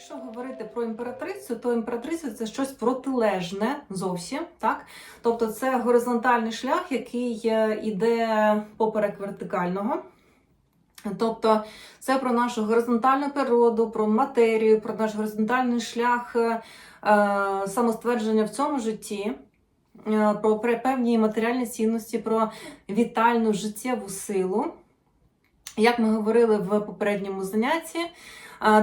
Якщо говорити про імператрицю, то імператриця це щось протилежне зовсім, так? Тобто це горизонтальний шлях, який е, іде поперек вертикального. Тобто це про нашу горизонтальну природу, про матерію, про наш горизонтальний шлях е, е, самоствердження в цьому житті, е, про певні матеріальні цінності, про вітальну життєву силу. Як ми говорили в попередньому занятті,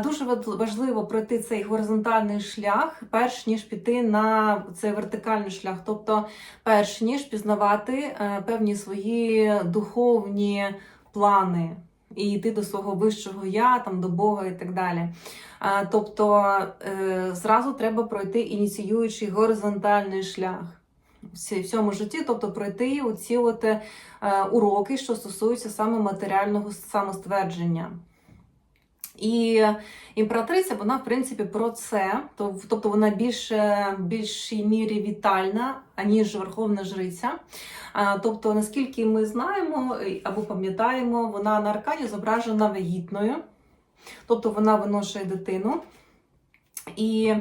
Дуже важливо пройти цей горизонтальний шлях, перш ніж піти на цей вертикальний шлях, тобто перш ніж пізнавати е, певні свої духовні плани і йти до свого вищого я, там до Бога і так далі. Тобто е, зразу треба пройти ініціюючий горизонтальний шлях в цьому житті, тобто пройти оці от, е, уроки, що стосуються саме матеріального самоствердження. І імператриця, вона, в принципі, про це. Тобто вона більше, в більшій мірі вітальна, аніж верховна жриця. Тобто, наскільки ми знаємо або пам'ятаємо, вона на аркані зображена вагітною, тобто вона виношує дитину. І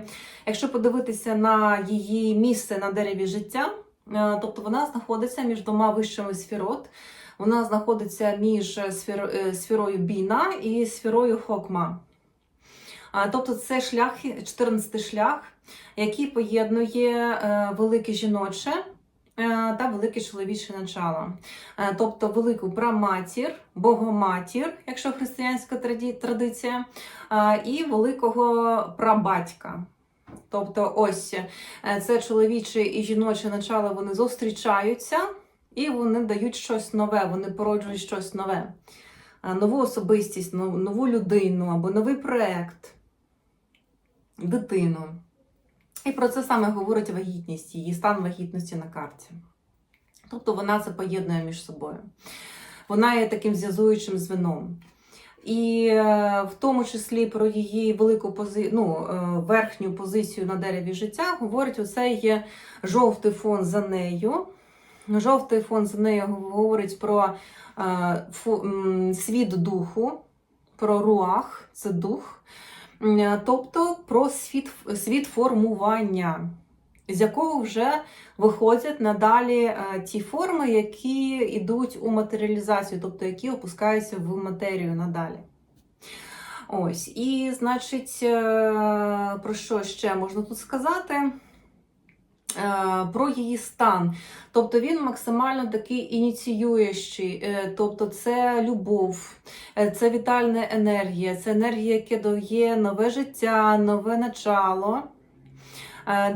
якщо подивитися на її місце на дереві життя, е, тобто вона знаходиться між двома вищими сферот. Вона знаходиться між сфер, е, сферою Біна і сферою Хокма. Тобто це шлях, 14 шлях, який поєднує е, велике жіноче е, та велике чоловіче начало. Е, Тобто велику праматір, богоматір, якщо християнська традиція, е, і великого прабатька. Тобто, ось е, це чоловіче і жіноче начало, вони зустрічаються. І вони дають щось нове, вони породжують щось нове, нову особистість, нов- нову людину або новий проект, дитину. І про це саме говорить вагітність, її стан вагітності на карті. Тобто вона це поєднує між собою. Вона є таким зв'язуючим звеном. І е, в тому числі про її велику пози... ну, е, верхню позицію на дереві життя говорить оцей жовтий фон за нею. Жовтий фон за нею говорить про е, світ духу, про руах, це дух, тобто про світ, світ формування, з якого вже виходять надалі е, ті форми, які йдуть у матеріалізацію, тобто які опускаються в матерію надалі. Ось, і, значить, е, про що ще можна тут сказати? Е, Про її стан. Тобто він максимально такий ініціюючий, е, тобто це любов, е, це вітальна енергія, це енергія, яка дає нове життя, нове начало,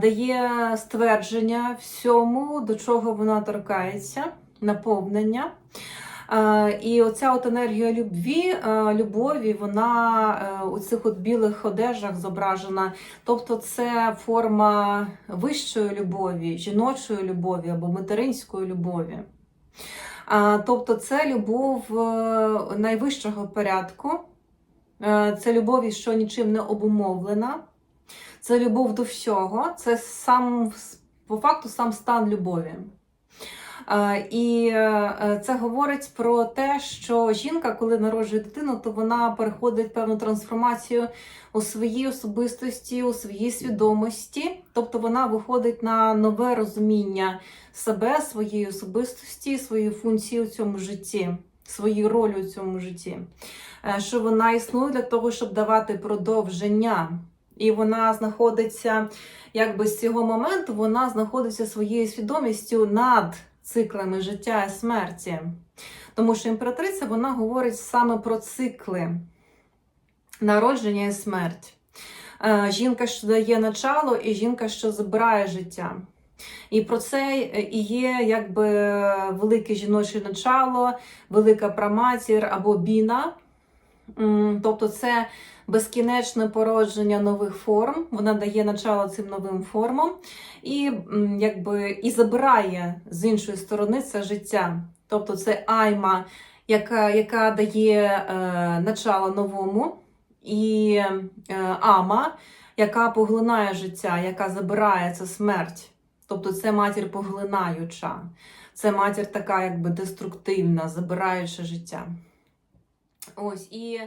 дає ствердження всьому, до чого вона торкається, наповнення. І оця от енергія любві, е, любові, вона е, у цих от білих одежах зображена. Тобто це форма вищої любові, жіночої любові або материнської любові. Тобто це любов е, найвищого порядку, це любов, що нічим не обумовлена, це любов до всього, це сам по факту сам стан любові. Е, І е, це говорить про те, що жінка, коли народжує дитину, то вона переходить певну трансформацію у своїй особистості, у своїй свідомості, тобто вона виходить на нове розуміння себе, своєї особистості, своєї функції у цьому житті, своєї ролі у цьому житті. Е, Що вона існує для того, щоб давати продовження. І вона знаходиться, якби з цього моменту, вона знаходиться своєю свідомістю над циклами життя і смерті. Тому що імператриця вона говорить саме про цикли народження і смерть. Е, Жінка, що дає начало, і жінка, що забирає життя. І про це і є якби велике жіноче начало, велика праматір або біна. Тобто це безкінечне породження нових форм, вона дає начало цим новим формам і, якби, і забирає з іншої сторони це життя. Тобто це айма, яка, яка дає е, начало новому, і е, ама, яка поглинає життя, яка забирає це смерть. Тобто це матір поглинаюча, це матір така, якби деструктивна, забираюча життя. Ось і